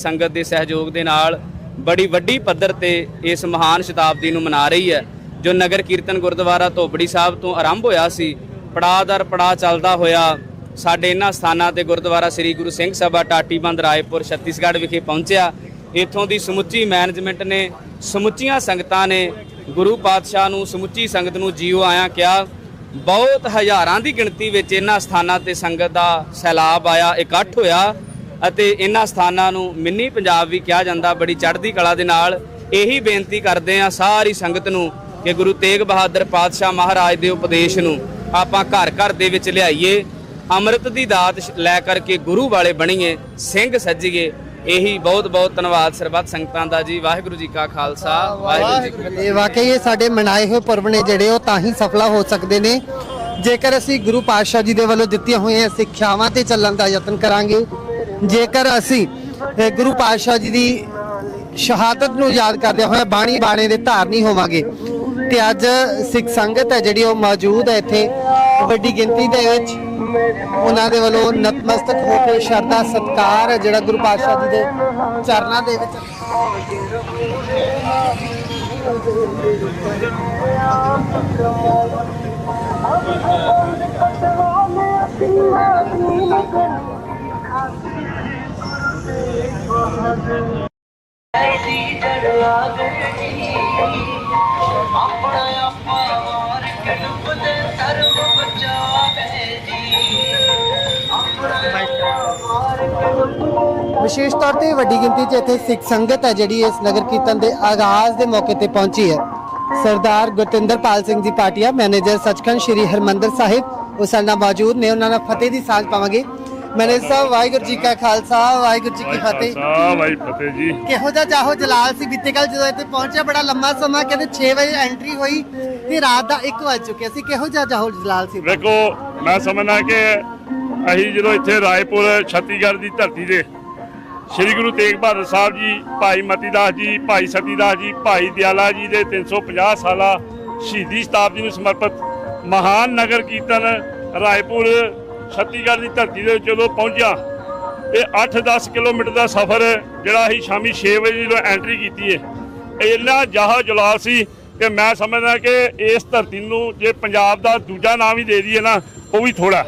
ਸੰਗਤ ਦੇ ਸਹਿਯੋਗ ਦੇ ਨਾਲ ਬੜੀ ਵੱਡੀ ਪੱਧਰ ਤੇ ਇਸ ਮਹਾਨ ਸ਼ਤਾਬਦੀ ਨੂੰ ਮਨਾ ਰਹੀ ਹੈ, ਜੋ ਨਗਰ ਕੀਰਤਨ ਗੁਰਦੁਆਰਾ ਧੋਬੜੀ ਸਾਹਿਬ ਤੋਂ ਆਰੰਭ ਹੋਇਆ ਸੀ, ਪੜਾਅ ਦਰ ਪੜਾਅ ਚੱਲਦਾ ਹੋਇਆ ਸਾਡੇ ਇਹਨਾਂ ਸਥਾਨਾਂ ਤੇ ਗੁਰਦੁਆਰਾ ਸ੍ਰੀ ਗੁਰੂ ਸਿੰਘ ਸਭਾ ਟਾਟੀਬੰਦ ਰਾਏਪੁਰ ਛੱਤੀਸਗੜ੍ਹ ਵਿਖੇ ਪਹੁੰਚਿਆ। ਇੱਥੋਂ ਦੀ ਸਮੁੱਚੀ ਮੈਨੇਜਮੈਂਟ ਨੇ ਸਮੁੱਚੀਆਂ ਸੰਗਤਾਂ ਨੇ ਗੁਰੂ ਪਾਤਸ਼ਾਹ ਨੂੰ ਸਮੁੱਚੀ ਸੰਗਤ ਨੂੰ ਜੀਓ ਆਇਆ ਕਿਹਾ, ਬਹੁਤ ਹਜ਼ਾਰਾਂ ਦੀ ਗਿਣਤੀ ਵਿੱਚ ਇਹਨਾਂ ਸਥਾਨਾਂ ਤੇ ਸੰਗਤ ਦਾ ਸੈਲਾਬ ਆਇਆ, ਇਕੱਠ ਹੋਇਆ। ਅਤੇ ਇਹਨਾਂ ਸਥਾਨਾਂ ਨੂੰ ਮਿੰਨੀ ਪੰਜਾਬ ਵੀ ਕਿਹਾ ਜਾਂਦਾ ਬੜੀ ਚੜ੍ਹਦੀ ਕਲਾ ਦੇ ਨਾਲ ਇਹੀ ਬੇਨਤੀ ਕਰਦੇ ਆ ਸਾਰੀ ਸੰਗਤ ਨੂੰ ਕਿ ਗੁਰੂ ਤੇਗ ਬਹਾਦਰ ਪਾਤਸ਼ਾਹ ਮਹਾਰਾਜ ਦੇ ਉਪਦੇਸ਼ ਨੂੰ ਆਪਾਂ ਘਰ ਘਰ ਦੇ ਵਿੱਚ ਲਿਆਈਏ ਅੰਮ੍ਰਿਤ ਦੀ ਦਾਤ ਲੈ ਕਰਕੇ ਗੁਰੂ ਵਾਲੇ ਬਣੀਏ ਸਿੰਘ ਸੱਜੀਏ। ਇਹੀ ਬਹੁਤ ਬਹੁਤ ਧੰਨਵਾਦ ਸਰਬੱਤ ਸੰਗਤਾਂ ਦਾ ਜੀ। ਵਾਹਿਗੁਰੂ ਜੀ ਕਾ ਖਾਲਸਾ ਵਾਹਿਗੁਰੂ ਜੀ ਕੀ ਫਤਿਹ। ਇਹ ਵਾਕਈ ਇਹ ਸਾਡੇ ਮਨਾਏ ਹੋਏ ਪਰਵ ਨੇ ਜਿਹੜੇ ਉਹ ਤਾਂ ਹੀ ਸਫਲਾ ਹੋ ਸਕਦੇ ਨੇ। ਜੇਕਰ ਅਸੀਂ ਗੁਰੂ ਪਾਤਸ਼ਾਹ ਜੀ ਦੇ ਵੱਲੋਂ ਦਿੱਤੀਆਂ ਹੋਈਆਂ ਸਿੱਖਿਆਵਾਂ ਤੇ ਚੱਲਣ ਦਾ ਯਤਨ ਕਰਾਂਗੇ ਜੇਕਰ ਅਸੀਂ ਗੁਰੂ ਪਾਤਸ਼ਾਹ ਜੀ ਦੀ ਸ਼ਹਾਦਤ ਨੂੰ ਯਾਦ ਕਰਦੇ ਹੋਏ ਬਾਣੀ ਬਾਣੇ ਦੇ ਧਾਰਨੀ ਹੋਵਾਂਗੇ, ਤੇ ਅੱਜ ਸਿੱਖ ਸੰਗਤ ਹੈ ਜਿਹੜੀ ਉਹ ਮੌਜੂਦ ਹੈ ਇੱਥੇ, ਵੱਡੀ ਗਿਣਤੀ ਦੇ ਵਿੱਚ, ਉਹਨਾਂ ਦੇ ਵੱਲੋਂ ਨਤਮਸਤਕ ਹੋ ਕੇ ਸ਼ਰਧਾ ਸਤਕਾਰ ਹੈ ਜਿਹੜਾ ਗੁਰੂ ਪਾਤਸ਼ਾਹ ਜੀ ਦੇ ਚਰਨਾਂ ਦੇ ਵਿੱਚ। ਆਪਣਾ ਆਪਾ ਵਾਰ ਕਲਬ ਦੇ ਸਰਬ ਬਚਾਵੇ ਵਿਸ਼ੇਸ਼ ਤੌਰ ਤੇ ਵੱਡੀ ਗਿਣਤੀ 'ਚ ਇੱਥੇ ਸਿੱਖ ਸੰਗਤ ਹੈ ਜਿਹੜੀ ਇਸ ਨਗਰ ਕੀਰਤਨ ਦੇ ਆਗਾਜ਼ ਦੇ ਮੌਕੇ ਤੇ ਪਹੁੰਚੀ ਹੈ। ਸਰਦਾਰ ਗੁਰਤਿੰਦਰਪਾਲ ਸਿੰਘ ਜੀ ਪਾਟਿਆ, ਮੈਨੇਜਰ ਸੱਚਖੰਡ ਸ੍ਰੀ ਹਰਮੰਦਰ ਸਾਹਿਬ ਉਹ ਸਾਡੇ ਨਾਲ ਮੌਜੂਦ ਨੇ। ਉਹਨਾਂ ਨਾਲ ਫਤਿਹ ਦੀ ਸਾਂਝ ਪਾਵਾਂਗੇ। ਮੈਨੇਜਰ ਸਾਹਿਬ ਵਾਹਿਗੁਰੂ ਜੀ ਕਾ ਖਾਲਸਾ ਵਾਹਿਗੁਰੂ ਜੀ ਕੀ ਫਤਿਹ। ਖਾਲਸਾ ਵਾਹਿ ਫਤਿਹ ਜੀ। ਕਿਹੋ ਜਿਹਾ ਚਾਹੋ ਜਲਾਲ ਸੀ ਬੀਤੇ ਕੱਲ ਜਦੋਂ ਇੱਥੇ ਪਹੁੰਚਿਆ ਬੜਾ ਲੰਮਾ ਸਮਾਂ ਕਹਿੰਦੇ 6 ਵਜੇ ਐਂਟਰੀ ਹੋਈ ਤੇ ਰਾਤ ਦਾ 1 ਵਜ ਚੁੱਕਿਆ ਸੀ। ਕਿਹੋ ਜਿਹਾ ਚਾਹੋ ਜਲਾਲ ਸੀ? ਵੇਖੋ ਮੈਂ ਸਮਝਦਾ ਕਿ ਅਸੀਂ ਜਦੋਂ ਇੱਥੇ ਰਾਏਪੁਰ ਛੱਤੀਗੜ੍ਹ ਦੀ ਧਰਤੀ ਤੇ ਸ੍ਰੀ ਗੁਰੂ ਤੇਗ ਬਹਾਦਰ ਸਾਹਿਬ ਜੀ ਭਾਈ ਮਤੀਦਾਸ ਜੀ ਭਾਈ ਸਤੀਦਾਸ ਜੀ ਭਾਈ ਦਿਆਲਾ ਜੀ ਦੇ 350 ਸਾਲਾ ਸ਼ਹੀਦੀ ਸ਼ਤਾਬਦੀ ਨੂੰ ਸਮਰਪਿਤ ਮਹਾਨ ਨਗਰ ਕੀਰਤਨ ਰਾਏਪੁਰ ਛੱਤੀਗੜ੍ਹ ਦੀ ਧਰਤੀ ਦੇ ਵਿੱਚ ਜਦੋਂ ਪਹੁੰਚਿਆ ਇਹ 8-10 ਕਿਲੋਮੀਟਰ ਦਾ ਸਫ਼ਰ ਜਿਹੜਾ ਅਸੀਂ ਸ਼ਾਮੀ 6 ਵਜੇ ਜਦੋਂ ਐਂਟਰੀ ਕੀਤੀ ਹੈ ਇੰਨਾ ਜਾਹ ਜਲਾਲ ਸੀ ਕਿ ਮੈਂ ਸਮਝਦਾ ਕਿ ਇਸ ਧਰਤੀ ਨੂੰ ਜੇ ਪੰਜਾਬ ਦਾ ਦੂਜਾ ਨਾਮ ਹੀ ਦੇ ਦਈਏ ਨਾ ਉਹ ਵੀ ਥੋੜਾ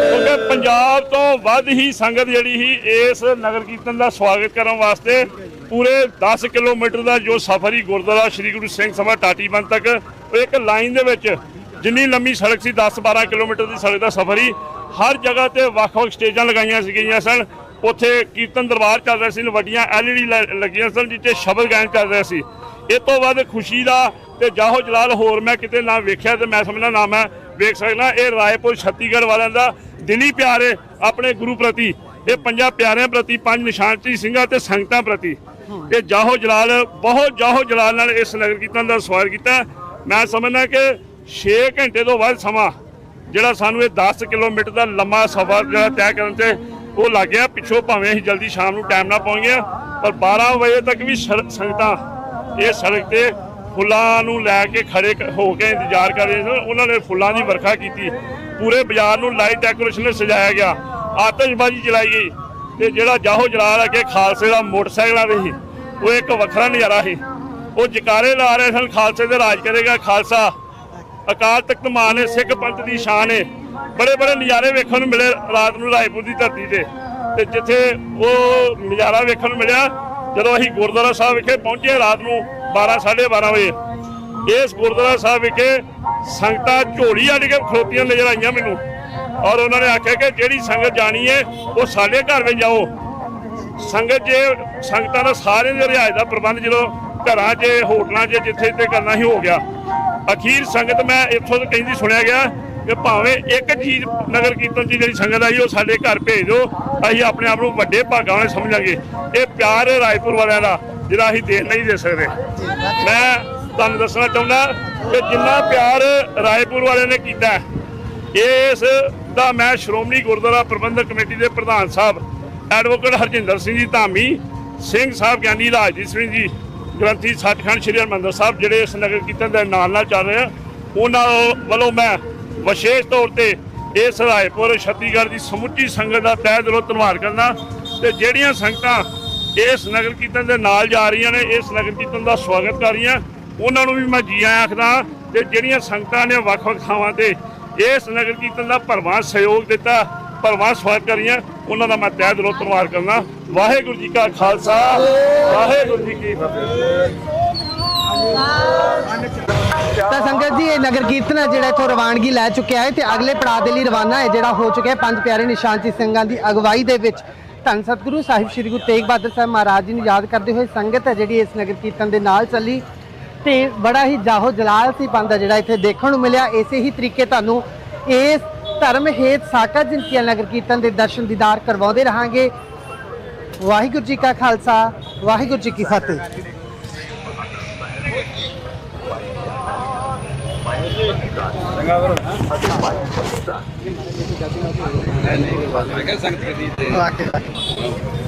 ਕਿਉਂਕਿ ਪੰਜਾਬ ਤੋਂ ਵੱਧ ਹੀ ਸੰਗਤ ਜਿਹੜੀ ਸੀ ਇਸ ਨਗਰ ਕੀਰਤਨ ਦਾ ਸਵਾਗਤ ਕਰਨ ਵਾਸਤੇ ਪੂਰੇ 10 ਕਿਲੋਮੀਟਰ ਦਾ ਜੋ ਸਫ਼ਰ ਹੀ ਗੁਰਦੁਆਰਾ ਸ੍ਰੀ ਗੁਰੂ ਸਿੰਘ ਸਭਾ ਟਾਟੀਬੰਦ ਤੱਕ, ਉਹ ਇੱਕ ਲਾਈਨ ਦੇ ਵਿੱਚ ਜਿੰਨੀ ਲੰਮੀ ਸੜਕ ਸੀ 10-12 ਕਿਲੋਮੀਟਰ ਦੀ ਸੜਕ ਦਾ ਸਫ਼ਰ ਹੀ, ਹਰ ਜਗ੍ਹਾ ਤੇ ਵੱਖ-ਵੱਖ ਸਟੇਜਾਂ ਲਗਾਈਆਂ ਸੀ ਗਈਆਂ ਸਨ। ਉੱਥੇ ਕੀਰਤਨ ਦਰਬਾਰ ਚੱਲ ਰਿਹਾ ਸੀ, ਵੱਡੀਆਂ ਐਲਈਡੀ ਲੱਗੀਆਂ ਸਨ, ਜਿੱਥੇ ਸ਼ਬਦ ਗਾਇਨ ਚੱਲ ਰਿਹਾ ਸੀ। ਇਹ ਤੋਂ ਬਾਅਦ ਖੁਸ਼ੀ ਦਾ ਤੇ ਜਾਹੋ ਜਲਾਲ, ਹੋਰ ਮੈਂ ਕਿਤੇ ਨਾ ਵੇਖਿਆ ਤੇ ਮੈਂ ਸਮਝਣਾ ਨਾ ਮੈਂ ਵੇਖ ਸਕਦਾ, ਇਹ ਰਾਏਪੁਰ ਛੱਤੀਗੜ੍ਹ ਵਾਲਿਆਂ ਦਾ ਦਿਲੀ ਪਿਆਰ ਹੈ ਆਪਣੇ ਗੁਰੂ ਪ੍ਰਤੀ, ਇਹ ਪੰਜਾਂ ਪਿਆਰਿਆਂ ਪ੍ਰਤੀ, ਪੰਜ ਨਿਸ਼ਾਨਚੀ ਸਿੰਘਾਂ ਤੇ ਸੰਗਤਾਂ ਪ੍ਰਤੀ। ਇਹ ਜਾਹੋ ਜਲਾਲ, ਬਹੁਤ ਜਾਹੋ ਜਲਾਲ ਨਾਲ ਇਸ ਨਗਰ ਕੀਰਤਨ ਦਾ ਸਵਾਗਤ ਕੀਤਾ। ਮੈਂ ਸਮਝਦਾ ਕਿ 6 ਘੰਟੇ ਤੋਂ ਵੱਧ ਸਮਾਂ, ਜਿਹੜਾ ਸਾਨੂੰ ਇਹ 10 ਕਿਲੋਮੀਟਰ ਦਾ ਲੰਮਾ ਸਫ਼ਰ ਜਿਹੜਾ ਤੈਅ ਕਰਨ ਤੇ ਉਹ ਲੱਗ ਗਿਆ। ਪਿੱਛੋਂ ਭਾਵੇਂ ਅਸੀਂ ਜਲਦੀ ਸ਼ਾਮ ਨੂੰ ਟਾਈਮ ਨਾਲ ਪਹੁੰਚ ਪਰ 12 ਵਜੇ ਤੱਕ ਵੀ ਸੜਕ- ਸੰਗਤਾਂ, ਇਹ ਸੜਕ ਤੇ ਫੁੱਲਾਂ ਨੂੰ ਲੈ ਕੇ ਖੜੇ ਹੋ ਕੇ ਇੰਤਜ਼ਾਰ ਕਰ ਰਹੇ ਸਨ। ਉਹਨਾਂ ਨੇ ਫੁੱਲਾਂ ਦੀ ਵਰਖਾ ਕੀਤੀ। ਪੂਰੇ ਬਾਜ਼ਾਰ ਨੂੰ ਲਾਈਟ ਡੈਕੋਰੇਸ਼ਨ ਨਾਲ ਸਜਾਇਆ ਗਿਆ। ਆਤਿਸ਼ਬਾਜ਼ੀ ਚਲਾਈ ਗਈ। ਤੇ ਜਿਹੜਾ ਜਾਹੋ ਜਲਾਲ ਅਗੇ ਖਾਲਸੇ ਦਾ ਮੋਟਰਸਾਈਕਲਾਂ ਤੇ ਸੀ ਉਹ ਇੱਕ ਵੱਖਰਾ ਨਜ਼ਾਰਾ ਸੀ। ਉਹ ਜਕਾਰੇ ਲਾ ਰਹੇ ਸਨ, ਖਾਲਸੇ ਦੇ ਰਾਜ ਕਰੇਗਾ ਖਾਲਸਾ। ਅਕਾਲ ਤਖਤ ਮਾਨ ਹੈ ਸਿੱਖ ਪੰਥ ਦੀ ਸ਼ਾਨ ਹੈ ਬੜੇ ਬੜੇ ਨਜ਼ਾਰੇ ਵੇਖਣ ਨੂੰ ਮਿਲੇ ਰਾਤ ਨੂੰ ਰਾਏਪੁਰ ਦੀ ਧਰਤੀ ਤੇ। ਤੇ ਜਿੱਥੇ ਉਹ ਨਜ਼ਾਰਾ ਵੇਖਣ ਨੂੰ ਮਿਲਿਆ, ਜਦੋਂ ਅਸੀਂ ਗੁਰਦੁਆਰਾ ਸਾਹਿਬ ਵਿਖੇ ਪਹੁੰਚੇ ਰਾਤ ਨੂੰ 12 12:30 ਵਜੇ, ਇਸ ਗੁਰਦੁਆਰਾ ਸਾਹਿਬ ਵਿਖੇ ਸੰਗਤਾਂ ਝੋਲੀ ਅੱਡ ਕੇ ਖਲੋਤੀਆਂ ਨਜ਼ਰ ਆਈਆਂ ਮੈਨੂੰ। ਔਰ ਉਹਨਾਂ ਨੇ ਆਖਿਆ ਕਿ ਜਿਹੜੀ ਸੰਗਤ ਜਾਣੀ ਹੈ ਉਹ ਸਾਡੇ ਘਰ ਵਿੱਚ ਜਾਓ। ਸੰਗਤ ਜੇ ਸੰਗਤਾਂ ਦਾ ਸਾਰਿਆਂ ਦੇ ਰਿਹਾਇਸ਼ ਦਾ ਪ੍ਰਬੰਧ ਜਦੋਂ ਘਰਾਂ 'ਚ ਹੋਟਲਾਂ 'ਚ ਜਿੱਥੇ ਜਿੱਥੇ ਕਰਨਾ ਹੀ ਹੋ ਗਿਆ। ਅਖੀਰ ਸੰਗਤ ਮੈਂ ਇੱਥੋਂ ਤੋਂ ਕਹਿੰਦੀ ਸੁਣਿਆ ਗਿਆ ਕਿ ਭਾਵੇਂ ਇੱਕ ਚੀਜ਼ ਨਗਰ ਕੀਰਤਨ ਦੀ ਜਿਹੜੀ ਸੰਗਤ ਆਈ ਉਹ ਸਾਡੇ ਘਰ ਭੇਜ ਦਿਓ। ਅਸੀਂ ਆਪਣੇ ਆਪ ਨੂੰ ਵੱਡੇ ਭਾਗਾਂ ਵਾਲੇ ਸਮਝਾਂਗੇ। ਇਹ ਪਿਆਰ ਹੈ ਰਾਏਪੁਰ ਵਾਲਿਆਂ ਦਾ ਜਿਹੜਾ ਅਸੀਂ ਦੇ ਨਹੀਂ ਦੇ ਸਕਦੇ। ਮੈਂ ਤੁਹਾਨੂੰ ਦੱਸਣਾ ਚਾਹੁੰਦਾ ਕਿ ਜਿੰਨਾ ਪਿਆਰ ਰਾਏਪੁਰ ਵਾਲਿਆਂ ਨੇ ਕੀਤਾ ਹੈ, ਇਸ ਤਾਂ ਮੈਂ ਸ਼੍ਰੋਮਣੀ ਗੁਰਦੁਆਰਾ ਪ੍ਰਬੰਧਕ ਕਮੇਟੀ ਦੇ ਪ੍ਰਧਾਨ ਸਾਹਿਬ ਐਡਵੋਕੇਟ ਹਰਜਿੰਦਰ ਸਿੰਘ ਜੀ ਧਾਮੀ, ਸਿੰਘ ਸਾਹਿਬ ਗਿਆਨੀ ਰਾਜਦੀਪ ਸਿੰਘ ਜੀ, ਗ੍ਰੰਥੀ ਸੱਚਖੰਡ ਸ੍ਰੀ ਹਰਿਮੰਦਰ ਸਾਹਿਬ ਜਿਹੜੇ ਇਸ ਨਗਰ ਕੀਰਤਨ ਦੇ ਨਾਲ ਨਾਲ ਚੱਲ ਰਹੇ ਆ, ਉਹਨਾਂ ਵੱਲੋਂ ਮੈਂ ਵਿਸ਼ੇਸ਼ ਤੌਰ ਤੇ ਇਸ ਰਾਏਪੁਰ ਛੱਤੀਗੜ੍ਹ ਦੀ ਸਮੁੱਚੀ ਸੰਗਤ ਦਾ ਤਹਿ ਦਿਲੋਂ ਧੰਨਵਾਦ ਕਰਨਾ ਤੇ ਜਿਹੜੀਆਂ ਸੰਗਤਾਂ ਇਸ ਨਗਰ ਕੀਰਤਨ ਦੇ ਨਾਲ ਜਾ ਰਹੀਆਂ ਨੇ, ਇਸ ਨਗਰ ਕੀਰਤਨ ਦਾ ਸਵਾਗਤ ਕਰ ਰਹੀਆਂ, ਉਹਨਾਂ ਨੂੰ ਵੀ ਮੈਂ ਜੀ ਆਇਆਂ ਆਖਦਾ ਤੇ ਜਿਹੜੀਆਂ ਸੰਗਤਾਂ ਨੇ ਵੱਖ-ਵੱਖ ਥਾਵਾਂ ਤੇ ਇਸ ਨਗਰ ਕੀਰਤਨ ਦਾ ਭਰਵਾਂ ਸਹਿਯੋਗ ਦਿੱਤਾ, ਭਰਵਾਂ ਸਵਾਗਤ ਕਰੀਆਂ। ਉਹਨਾਂ ਦਾ ਮੈਂ ਤਹਿ ਦਿਲੋਂ ਧੰਨਵਾਦ ਕਰਨਾ। ਵਾਹਿਗੁਰੂ ਜੀ ਕਾ ਖਾਲਸਾ, ਵਾਹਿਗੁਰੂ ਜੀ ਕੀ ਫਤਿਹ। ਤਾਂ ਸੰਗਤ ਜੀ, ਇਹ ਨਗਰ ਕੀਰਤਨ ਹੈ ਜਿਹੜਾ ਇਥੋਂ ਰਵਾਨਗੀ ਲੈ ਚੁੱਕਿਆ ਹੈ ਤੇ ਅਗਲੇ ਪੜਾਅ ਦੇ ਲਈ ਰਵਾਨਾ ਹੈ, ਜਿਹੜਾ ਹੋ ਚੁੱਕਿਆ ਹੈ ਪੰਜ ਪਿਆਰੇ ਨਿਸ਼ਾਨਚੀ ਸਿੰਘਾਂ ਦੀ ਅਗਵਾਈ ਦੇ ਵਿੱਚ। ਧੰਨ ਸਤਿਗੁਰੂ ਸਾਹਿਬ, ਸ੍ਰੀ ਗੁਰੂ ਤੇਗ ਬਹਾਦਰ ਸਾਹਿਬ ਮਹਾਰਾਜ ਜੀ ਨੂੰ ਯਾਦ ਕਰਦੇ ਹੋਏ ਸੰਗਤ ਹੈ ਜਿਹੜੀ ਇਸ ਨਗਰ ਕੀਰਤਨ ਦੇ ਨਾਲ ਚੱਲੀ। ਤੇ ਬੜਾ ਹੀ ਜਾਹੋ ਜਲਾਲ ਸੀ ਪੰਦਾ ਜਿਹੜਾ ਇੱਥੇ ਦੇਖਣ ਨੂੰ ਮਿਲਿਆ। ਇਸੇ ਹੀ ਤਰੀਕੇ ਤੁਹਾਨੂੰ ਇਸ ਧਰਮ ਹੇਤ ਸਾਕਾ ਜਿੰਤੀਆ ਨਗਰ ਕੀਰਤਨ ਦੇ ਦਰਸ਼ਨ ਦੀਦਾਰ ਕਰਵਾਉਂਦੇ ਰਹਾਂਗੇ। ਵਾਹਿਗੁਰੂ ਜੀ ਕਾ ਖਾਲਸਾ ਵਾਹਿਗੁਰੂ ਜੀ ਕੀ ਫਤਿਹ। ਸੰਗਤ ਕਦੀ ਤੇ।